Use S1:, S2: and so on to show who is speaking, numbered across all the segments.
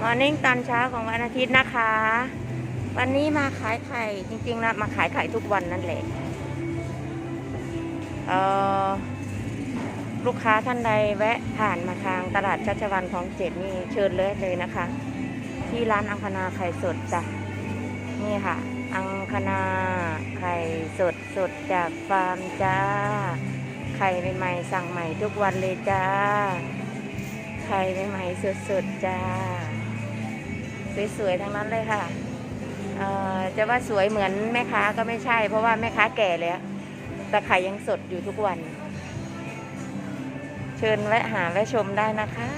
S1: มอร์นิ่งตอนเช้าของวันอาทิตย์นะคะ วันนี้มาขายไข่จริงๆนะมาขายไข่ทุกวันนั่นแหละเอ่อลูกค้าท่านใดแวะผ่านมาทางตลาดชัชวันของเจ็ดนี่เชิญเลยเลยนะคะ ที่ร้านอังคณาไข่สดจ้ะนี่ค่ะ อังคณาไข่สดสดจากฟาร์มจ้า ไข่ใหม่ๆสั่งใหม่ทุกวันเลยจ้า ไข่ใหม่ๆสดๆจ้า สวยๆทั้งนั้นเลยค่ะเอ่อจะว่าสวยเหมือนแม่ค้าก็ไม่ใช่ เพราะว่าแม่ค้าแก่แล้ว แต่ไข่ยังสดอยู่ทุกวัน เชิญแวะหาแวะชมได้นะคะ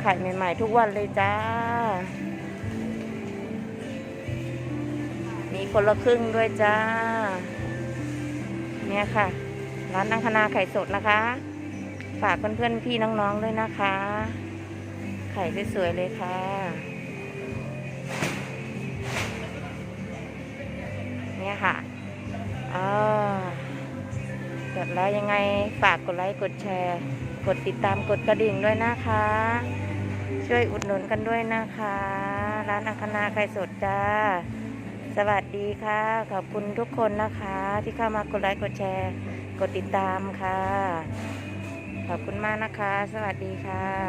S1: ไข่ใหม่ๆทุกวันเลยจ้า มีคนละครึ่งด้วยจ้า เนี่ยค่ะ ร้านอังคณาไข่สดนะคะ ฝากเพื่อนๆพี่น้องๆด้วยนะคะ ข่สวยๆเลยค่ะ เนี่ยค่ะอ่ากดแล้วยังไงฝากกดไลค์กดแชร์ กดติดตามกดกระดิ่งด้วยนะคะ ช่วยอุดหนุนกันด้วยนะคะ ร้านอังคณาไข่สดจ้า สวัสดีค่ะ ขอบคุณทุกคนนะคะ ที่เข้ามากดไลค์กดแชร์ กดติดตามค่ะ ขอบคุณมากนะคะ สวัสดีค่ะ